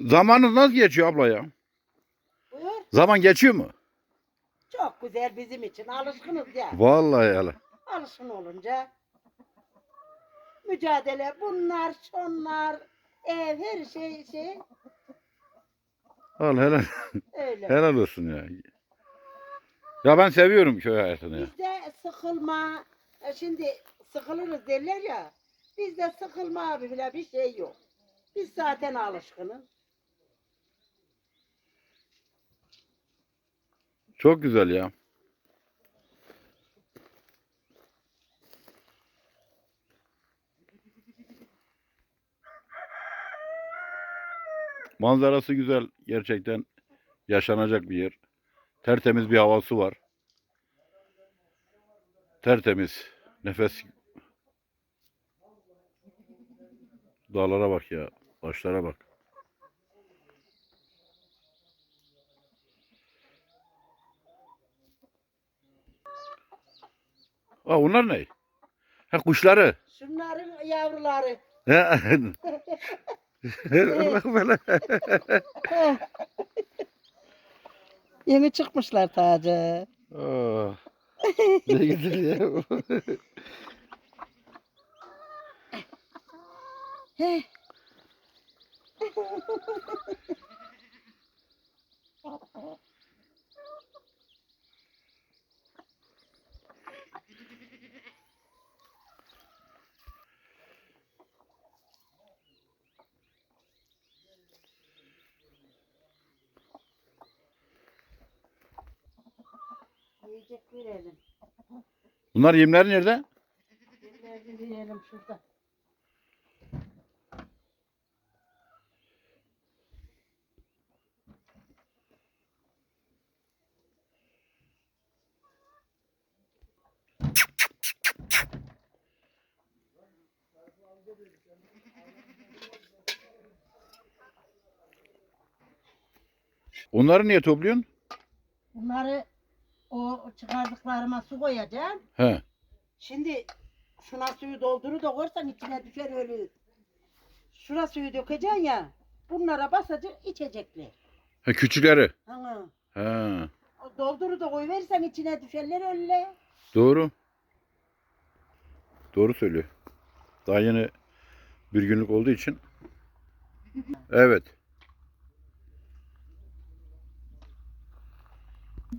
Zamanınız nasıl geçiyor abla ya? Buyur. Zaman geçiyor mu? Çok güzel bizim için. Alışkınız ya. Vallahi ya. Alışkın olunca mücadele bunlar, şunlar, ev her şey şey Al helal, öyle. helal olsun ya. Ya ben seviyorum köy hayatını ya. Bizde sıkılma, e, şimdi sıkılırız derler ya. Bizde sıkılma abi bile bir şey yok. Biz zaten alışkınız. Çok güzel ya. Manzarası güzel. Gerçekten yaşanacak bir yer. Tertemiz bir havası var. Tertemiz. Nefes. Dağlara bak ya. Taşlara bak. Aa, onlar ne? Ha kuşları. Şunların yavruları. Yeni çıkmışlar tacı. Aa, ne güzel ya. Heh. Yiyecek verelim. Bunlar yemler nerede? Yemlerini yiyelim şurada. Onları niye topluyorsun? Bunları o çıkardıklarıma su koyacağım. He. Şimdi şuna suyu dolduru da koyarsan içine düşer ölü. Şuna suyu dökeceksin ya. Bunlara basacak içecekler. Ha küçükleri. Ha. He. O Dolduru da koyuverirsen içine düşerler öyle. Doğru. Doğru söylüyor. Daha yeni bir günlük olduğu için. Evet.